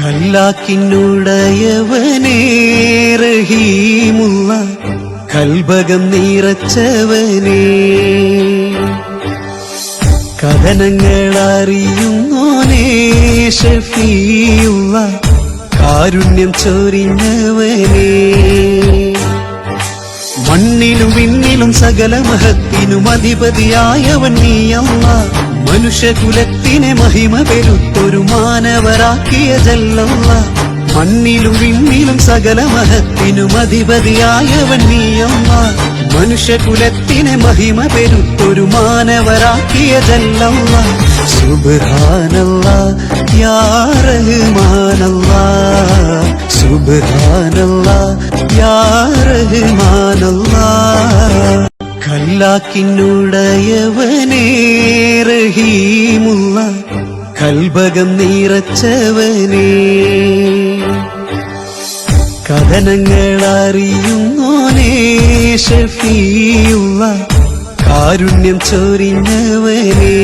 കല്ലാക്കിനുടയവനേ കൽഭകം നിറച്ചവനേ. കഥനങ്ങൾ അറിയുന്നോനേ ഷഫീയുള്ള കാരുണ്യം ചൊരിഞ്ഞവനേ. മണ്ണിലും വിണ്ണിലും സകല മഹത്തിനും അധിപതിയായവൻ നീയല്ല. മനുഷ്യകുലത്തിനെ മഹിമ പെരുത്തൊരു മാനവരാക്കിയ ജല്ലല്ല മണ്ണിലും വിണ്ണിലും സകല മഹത്തിനും അധിപതിയായവൻ നീയമ്മ. മനുഷ്യകുലത്തിനെ മഹിമ പെരുത്തൊരു മാനവരാക്കിയ ജല്ലല്ല സുബ്ഹാനല്ല യാ റഹ്മാനല്ല. സുബ്ഹാനല്ല യാ കല്ലാക്കിനുടയവനേ റഹീമുള്ള കൽബകം നിറച്ചവനേ. കഥനങ്ങൾ അറിയുന്നോനേ ഷഫീയുള്ള കാരുണ്യം ചൊരിഞ്ഞവനേ.